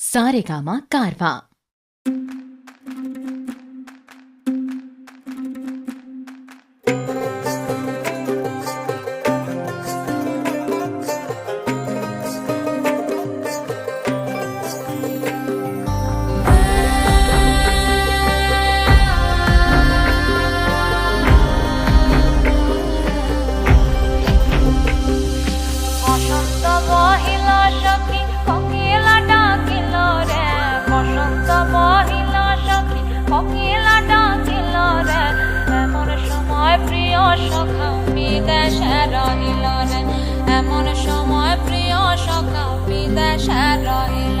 સારેગામાં કારવા সখা বিদেশের রহিল এমন সময় প্রিয় সখা বিদেশের রহিল